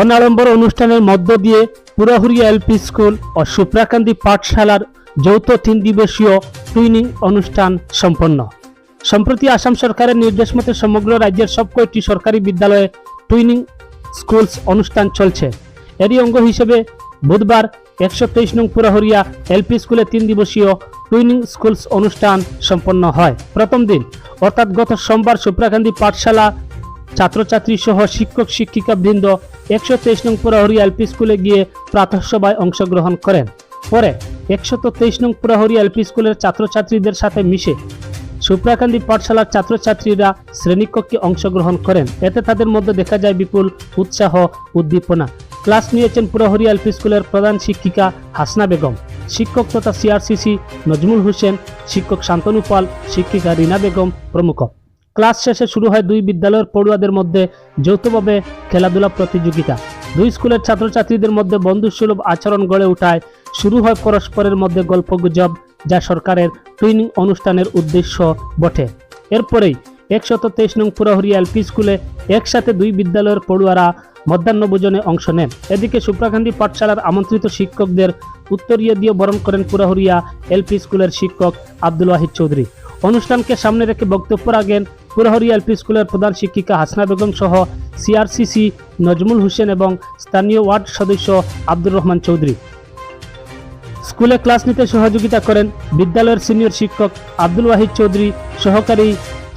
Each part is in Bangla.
অনাড়ম্বর অনুষ্ঠানের মধ্য দিয়ে পুরাহুরিয়া এলপি স্কুল ও সুপ্রাকান্দি পাঠশালার যৌথ তিন দিবসীয় টুইনিং অনুষ্ঠান সম্পন্ন। সম্প্রতি আসাম সরকারের নির্দেশ মতে সমগ্র রাজ্যের সব কয়েকটি সরকারি বিদ্যালয়ে টুইনিং স্কুলস অনুষ্ঠান চলছে। এরই অঙ্গ হিসেবে বুধবার একশো তেইশ নং পুরাহরিয়া এলপি স্কুলে তিন দিবসীয় টুইনিং স্কুলস অনুষ্ঠান সম্পন্ন হয়। প্রথম দিন, অর্থাৎ গত সোমবার সুপ্রাকান্দি পাঠশালা ছাত্রছাত্রী সহ শিক্ষক শিক্ষিকা বৃন্দ একশো তেইশ নং পুরাহরি এলপি স্কুলে গিয়ে প্রাতঃসভায় অংশগ্রহণ করেন। পরে একশত তেইশ নং পুরাহরি এলপি স্কুলের ছাত্রছাত্রীদের সাথে মিশে সুপ্রাকান্দি পাঠশালার ছাত্রছাত্রীরা শ্রেণীকক্ষে অংশগ্রহণ করেন। এতে তাদের মধ্যে দেখা যায় বিপুল উৎসাহ, উদ্দীপনা। ক্লাস নিয়েছেন পুরহরি এলপি স্কুলের প্রধান শিক্ষিকা হাসনা বেগম, শিক্ষক তথা সিআরসিসি নজমুল হোসেন, শিক্ষক শান্তনু পাল, শিক্ষিকা রিনা বেগম প্রমুখ। ক্লাস শেষে শুরু হয় দুই বিদ্যালয়ের পড়ুয়াদের মধ্যে যৌথভাবে খেলাধুলা প্রতিযোগিতা। দুই স্কুলের ছাত্রছাত্রীদের মধ্যে বন্ধুসুলভ আচরণ গড়ে ওঠায় শুরু হয় পরস্পরের মধ্যে গল্পগুজব, যা সরকারের টুইনিং অনুষ্ঠানের উদ্দেশ্য বটে। এরপরেই একশত তেইশ নং পুরাহরি এলপি স্কুলে একসাথে দুই বিদ্যালয়ের পড়ুয়ারা মধ্যাহ্নভোজনে অংশ নেন। এদিকে সুপ্রাকান্দি পাঠশালার আমন্ত্রিত শিক্ষকদের উত্তরীয় দিয়ে বরণ করেন পুরাহরিয়া এলপি স্কুলের শিক্ষক আব্দুল ওয়াহিদ চৌধুরী। অনুষ্ঠানকে সামনে রেখে বক্তব্য রাখেন পুরহরি এলপি স্কুলের প্রধান শিক্ষিকা হাসনা বেগম সহ সিআরসিসি নজমুল হোসেন এবং স্থানীয় ওয়ার্ড সদস্য আব্দুর রহমান চৌধুরী। স্কুলে ক্লাস নিতে সহযোগিতা করেন বিদ্যালয়ের সিনিয়র শিক্ষক আব্দুল ওয়াহিদ চৌধুরী, সহকারী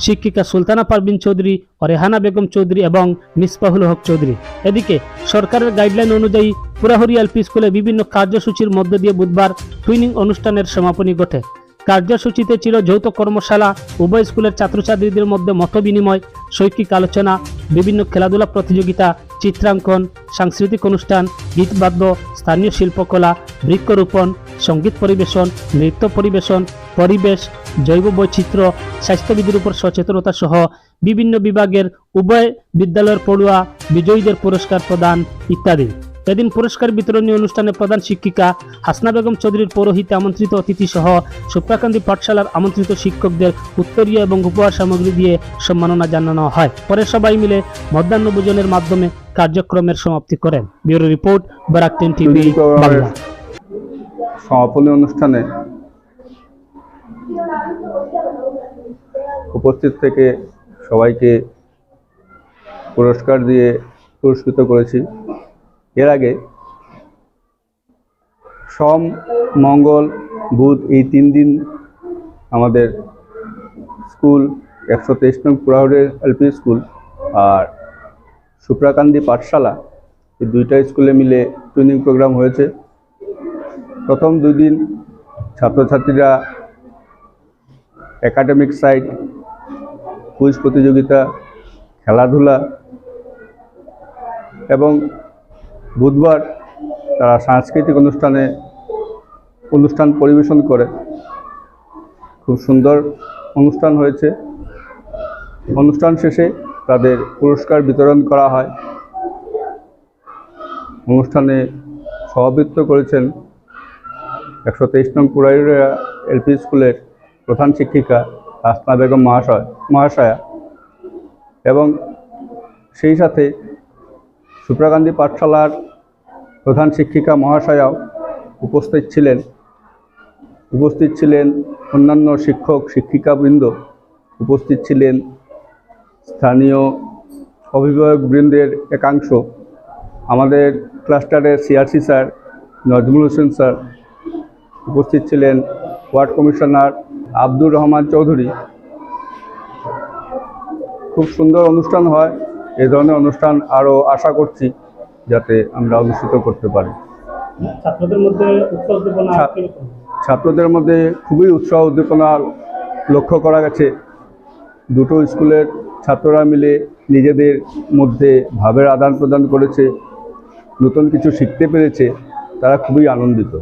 শিক্ষিকা সুলতানা পারবিন চৌধুরী ও রেহানা বেগম চৌধুরী এবং মিসবাহুল হক চৌধুরী। এদিকে সরকারের গাইডলাইন অনুযায়ী পুরাহরি এলপি স্কুলে বিভিন্ন কার্যসূচির মধ্য দিয়ে বুধবার টুইনিং অনুষ্ঠানের সমাপনী ঘটে। কার্যসূচিতে ছিল যৌথ কর্মশালা, উভয় স্কুলের ছাত্রছাত্রীদের মধ্যে মতবিনিময়, শৈক্ষিক আলোচনা, বিভিন্ন খেলাধুলা প্রতিযোগিতা, চিত্রাঙ্কন, সাংস্কৃতিক অনুষ্ঠান গীতবাদ্য স্থানীয় শিল্পকলা, বৃক্ষরোপণ, সংগীত পরিবেশন, নৃত্য পরিবেশন, পরিবেশ, জৈব বৈচিত্র্য, স্বাস্থ্যবিধির উপর সচেতনতা সহ বিভিন্ন বিভাগের উভয় বিদ্যালয়ের পড়ুয়া বিজয়ীদের পুরস্কার প্রদান ইত্যাদি। এদিন পুরস্কার বিতরণী অনুষ্ঠানে প্রধান শিক্ষিকা হাসনা বেগম চৌধুরীর পৌরোহিতে আমন্ত্রিত অতিথি সহ সুপ্রাকান্দি পাঠশালার আমন্ত্রিত শিক্ষকদের উত্তরীয় এবং উপহার সামগ্রী দিয়ে সম্মাননা জানানো হয়। পরে সবাই মিলে মধ্যাহ্নভোজনের মাধ্যমে কার্যক্রমের সমাপ্তি করেন। Bureau report Barak ten TV Bangla. সমাপনী অনুষ্ঠানে উপস্থিত থেকে সবাইকে পুরস্কার দিয়ে পুরস্কৃত করেছি। এর আগে সোম, মঙ্গল, বুধ এই তিন দিন আমাদের স্কুল একশো তেইশ নং পুরাউডের এলপি স্কুল আর সুপ্রাকান্দি পাঠশালা এই দুইটা স্কুলে মিলে ট্রেনিং প্রোগ্রাম হয়েছে। প্রথম দুই দিন ছাত্রছাত্রীরা একাডেমিক সাইট, কুইজ প্রতিযোগিতা, খেলাধুলা এবং বুধবার তারা সাংস্কৃতিক অনুষ্ঠানে অনুষ্ঠান পরিবেশন করে। খুব সুন্দর অনুষ্ঠান হয়েছে। অনুষ্ঠান শেষে তাদের পুরস্কার বিতরণ করা হয়। অনুষ্ঠানে সভাপতিত্ব করেছেন একশো তেইশ নং পুরাইরা এলপি স্কুলের প্রধান শিক্ষিকা আসনা বেগম মহাশয় মহাশয়া। এবং সেই সাথে সুপ্রাকান্দি পাঠশালার প্রধান শিক্ষিকা মহাশয়াও উপস্থিত ছিলেন। উপস্থিত ছিলেন অন্যান্য শিক্ষক, শিক্ষিকাবৃন্দ, উপস্থিত ছিলেন স্থানীয় অভিভাবকবৃন্দের একাংশ। আমাদের ক্লাস্টারের CRC sir, Nazmul Hossain sir, উপস্থিত ছিলেন ওয়ার্ড কমিশনার আব্দুর রহমান চৌধুরী। খুব সুন্দর অনুষ্ঠান হয়। এই ধরনের অনুষ্ঠান আরও আশা করছি যাতে আমরা অনুষ্ঠিত করতে পারি। ছাত্রদের মধ্যে উৎসাহ উদ্দীপনা ছাত্রদের মধ্যে খুবই উৎসাহ উদ্দীপনা লক্ষ্য করা গেছে। দুটো স্কুলের ছাত্ররা মিলে নিজেদের মধ্যে ভাবের আদান প্রদান করেছে নতুন কিছু শিখতে পেরেছে তারা খুবই আনন্দিত।